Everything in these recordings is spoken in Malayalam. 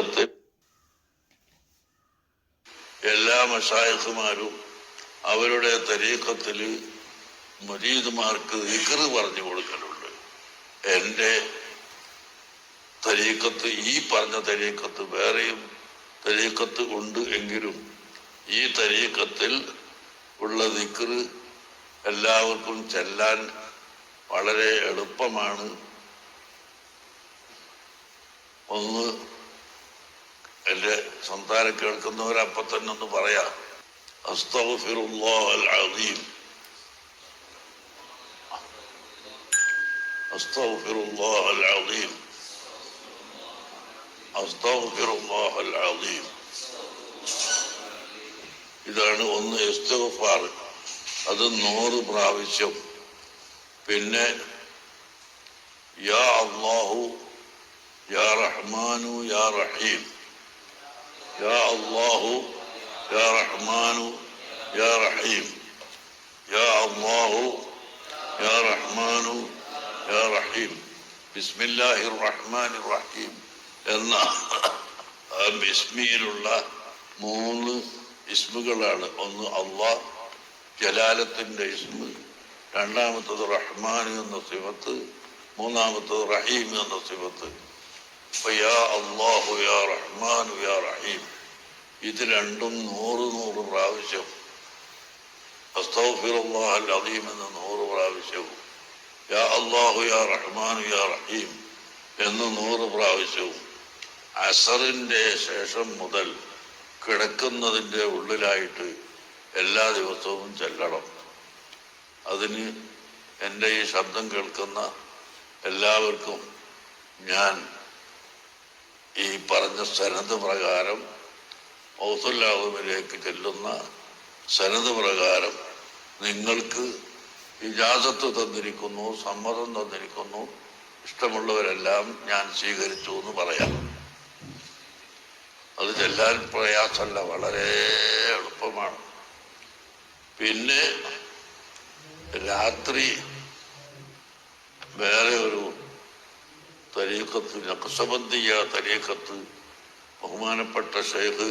തരീക്കത്ത് എല്ലാ മഷായഖുമാരും അവരുടെ തരീക്കത്തിൽ മുരീദുമാർക്ക് ഇക്കറ് പറഞ്ഞു കൊടുക്കലുണ്ട്. എന്റെ തരീക്കത്ത് ഈ പറഞ്ഞ തരീക്കത്ത് വേറെയും തരീക്കത്ത് ഉണ്ട് എങ്കിലും ഈ തരീക്കത്തിൽ ഉള്ള ദിക്കറ് എല്ലാവർക്കും ചെല്ലാൻ വളരെ എളുപ്പമാണ്. ഒന്ന് എന്റെ സംസാരം കേൾക്കുന്നവരപ്പം തന്നെ ഒന്ന് പറയാം അൽ അദീം അസ്തഗ്ഫിറുല്ലാഹ് അൽ അദീം അസ്തഗ്ഫിറുല്ലാഹ് ഇതാണ് ഒന്ന് അത് നൂറ് പ്രാവശ്യം. പിന്നെ യാ അള്ളാഹു യാ റഹ്മാനു യാ റഹീം. യാ അല്ലാഹു യാ റഹ്മാനു യാ റഹീം യാ അല്ലാഹു യാ റഹ്മാനു യാ റഹീം ബിസ്മില്ലാഹിർ റഹ്മാനിർ റഹീം എന്ന ആ ബിസ്മിയിലുള്ള മൂന്ന് ഇസ്മുകളാണ്. ഒന്ന് അള്ളാഹ് ജലാലത്തിന്റെ ഇസ്മ് രണ്ടാമത്തത് റഹ്മാൻ എന്ന സിഫത്ത് മൂന്നാമത്തത് റഹീം എന്ന സിഫത്ത്. അപ്പൊ യാ യാ യാ റഹീം. ഇത് രണ്ടും നൂറ് നൂറ് പ്രാവശ്യം. അദീം എന്ന നൂറ് പ്രാവശ്യവും യാ യാ യാ റഹീം എന്ന് നൂറ് പ്രാവശ്യവും അസറിന്റെ ശേഷം മുതൽ കിടക്കുന്നതിന്റെ ഉള്ളിലായിട്ട് എല്ലാ ദിവസവും ചെല്ലണം. അതിന് എന്റെ ഈ ശബ്ദം കേൾക്കുന്ന എല്ലാവർക്കും ഞാൻ ഈ പറഞ്ഞ സനത് പ്രകാരം ഔസുല്ലാഹുവിലേക്ക് ചെല്ലുന്ന സനത് പ്രകാരം നിങ്ങൾക്ക് ഇജാസത്ത് തന്നിരിക്കുന്നു സമ്മതം തന്നിരിക്കുന്നു ഇഷ്ടമുള്ളവരെല്ലാം ഞാൻ സ്വീകരിച്ചു എന്ന് പറയാം. അത് ചെല്ലാൻ പ്രയാസമല്ല വളരെ എളുപ്പമാണ്. പിന്നെ രാത്രി വേറെ ഒരു തരീക്കത്ത് നക്സബന്ദിയ തരീഖത്ത്. ബഹുമാനപ്പെട്ട ഷെയ്ഖ്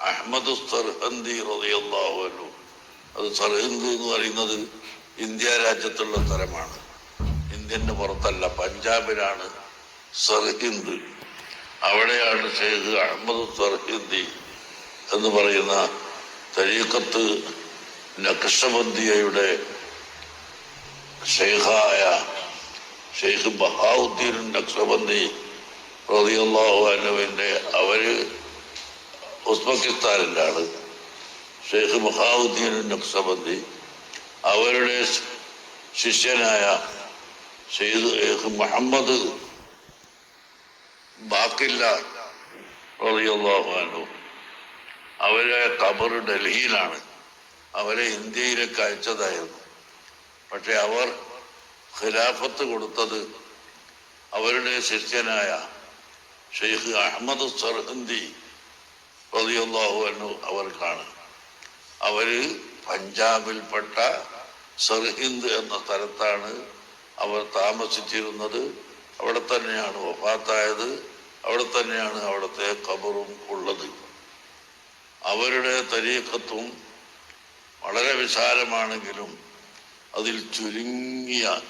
അഹമ്മദ് സർഹന്ദി റളിയല്ലാഹു അൻഹു. അത് സർഹന്ദി എന്ന് പറയുന്നത് ഇന്ത്യ രാജ്യത്തുള്ള സ്ഥലമാണ്. ഇന്ത്യന്റെ പുറത്തല്ല പഞ്ചാബിലാണ് സർഹിന്ദ്. അവിടെയാണ് ഷെയ്ഖ് അഹമ്മദ് സർഹിന്ദി എന്ന് പറയുന്ന തരീഖത്ത് നക്ഷബന്ധിയയുടെ ഷെയ്ഖായ ഷെയ്ഖ് ബഹാവുദ്ദീൻ നക്സബന്ദി റളിയല്ലാഹു അവർ അവർ ആണ് ഷെയ്ഖ് ബഹാവുദ്ദീൻ നക്സബന്ദി അവരുടെ ശിഷ്യനായ ഷെയ്ഖ് മുഹമ്മദ് ബാക്കില്ല റളിയല്ലാഹു അവരെ ഖബർ ഡൽഹിയിലാണ്. അവരെ ഇന്ത്യയിലേക്ക് അയച്ചതായിരുന്നു. പക്ഷെ അവർ ഖിലാഫത്ത് കൊടുത്തത് അവരുടെ ശിഷ്യനായ ഷെയ്ഖ് അഹമ്മദ് സർഹന്തി റളിയല്ലാഹു അൻഹു അവർക്കാണ്. അവർ പഞ്ചാബിൽപ്പെട്ട സർഹിന്ദ് എന്ന സ്ഥലത്താണ് അവർ താമസിച്ചിരുന്നത്. അവിടെ തന്നെയാണ് വഫാത്തായത്. അവിടെ തന്നെയാണ് അവിടുത്തെ ഖബറും ഉള്ളത്. അവരുടെ തരീക്കത്തും വളരെ വിശാലമാണെങ്കിലും അതിൽ ചുരുങ്ങിയ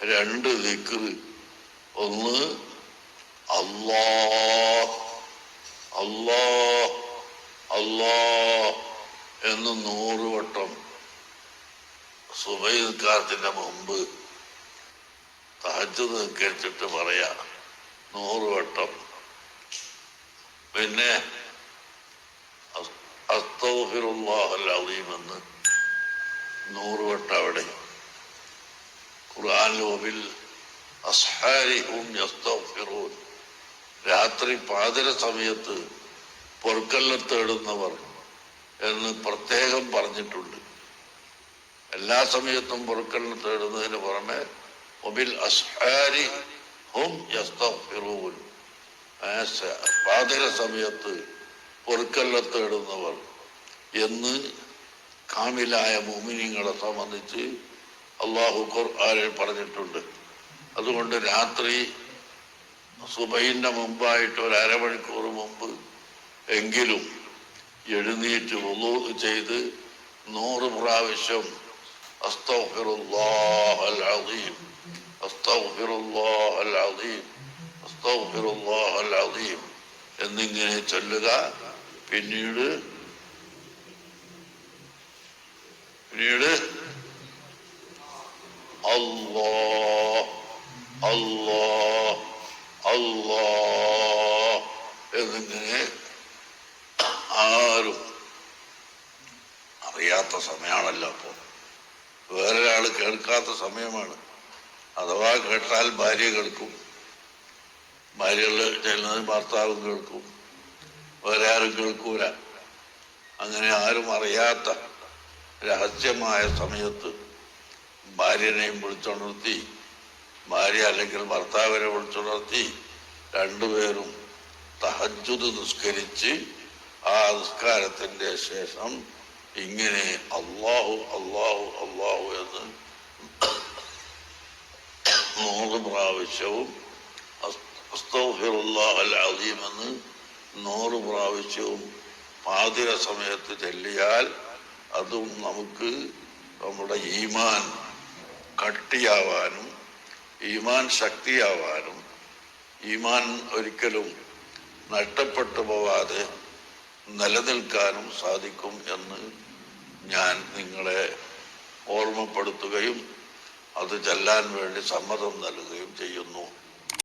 രണ്ട് ദിക്ക് ഒന്ന് അല്ലാ അല്ലാ അല്ലാ എന്ന് നൂറ് വട്ടം സുബൈക്കാരത്തിന്റെ മുമ്പ് തഹജ് നിൽക്കിച്ചിട്ട് പറയാ നൂറ് വട്ടം പിന്നെ അസ്തഫിറുല്ലാഹുലീമെന്ന് നൂറ് വട്ടം അവിടെ. ഖുർആൻ ലോബിൽ അസ്ഹാരിഹും രാത്രി പാതിര സമയത്ത് പൊറുക്കല്ല തേടുന്നവർ എന്ന് പ്രത്യേകം പറഞ്ഞിട്ടുണ്ട്. എല്ലാ സമയത്തും പൊറുക്കല്ല തേടുന്നതിന് പുറമെ ഒബിൽ അസ്ഹാരി ഹും യസ്തഫിറൂൻ പാതിര സമയത്ത് പൊറുക്കല്ല തേടുന്നവർ എന്ന് കാമിലായ മോമിനിങ്ങളെ സംബന്ധിച്ച് അള്ളാഹു ഖുർആാനിൽ പറഞ്ഞിട്ടുണ്ട്. അതുകൊണ്ട് രാത്രി സുബൈന്റെ മുമ്പായിട്ട് ഒരു അരമണിക്കൂർ മുമ്പ് എങ്കിലും എഴുന്നേറ്റ് വുളൂ ചെയ്ത് നൂറ് പ്രാവശ്യം എന്നിങ്ങനെ ചൊല്ലുക. പിന്നീട് പിന്നീട് അല്ലാ അല്ലാ അല്ലാ എന്നിങ്ങനെ ആരും അറിയാത്ത സമയമാണല്ലോ അപ്പോൾ വേറൊരാൾ കേൾക്കാത്ത സമയമാണ്. അഥവാ കേട്ടാൽ ഭാര്യ കേൾക്കും. ഭാര്യകൾ ചെല്ലുന്നത് ഭർത്താവും കേൾക്കും. വേറെ ആരും കേൾക്കൂല. അങ്ങനെ ആരും അറിയാത്ത രഹസ്യമായ സമയത്ത് ഭാര്യനെയും വിളിച്ചുണർത്തി ഭാര്യ അല്ലെങ്കിൽ ഭർത്താവിനെ വിളിച്ചുണർത്തി രണ്ടുപേരും തഹജുദ് നിസ്കരിച്ച് ആ നിസ്കാരത്തിന്റെ ശേഷം ഇങ്ങനെ അള്ളാഹു അള്ളാഹു അള്ളാഹു എന്ന് നൂറ് പ്രാവശ്യവും അസ്തൗഫിറുല്ലാഹൽ അലീം എന്ന് നൂറ് പ്രാവശ്യവും പാതിര സമയത്ത് ചെല്ലിയാൽ അതും നമുക്ക് നമ്മുടെ ഈമാൻ കട്ടിയാവാനും ഈമാൻ ശക്തിയാവാനും ഈമാൻ ഒരിക്കലും നഷ്ടപ്പെട്ടു പോവാതെ നിലനിൽക്കാനും സാധിക്കും എന്ന് ഞാൻ നിങ്ങളെ ഓർമ്മപ്പെടുത്തുകയും അത് ചെല്ലാൻ വേണ്ടി സമ്മതം നൽകുകയും ചെയ്യുന്നു.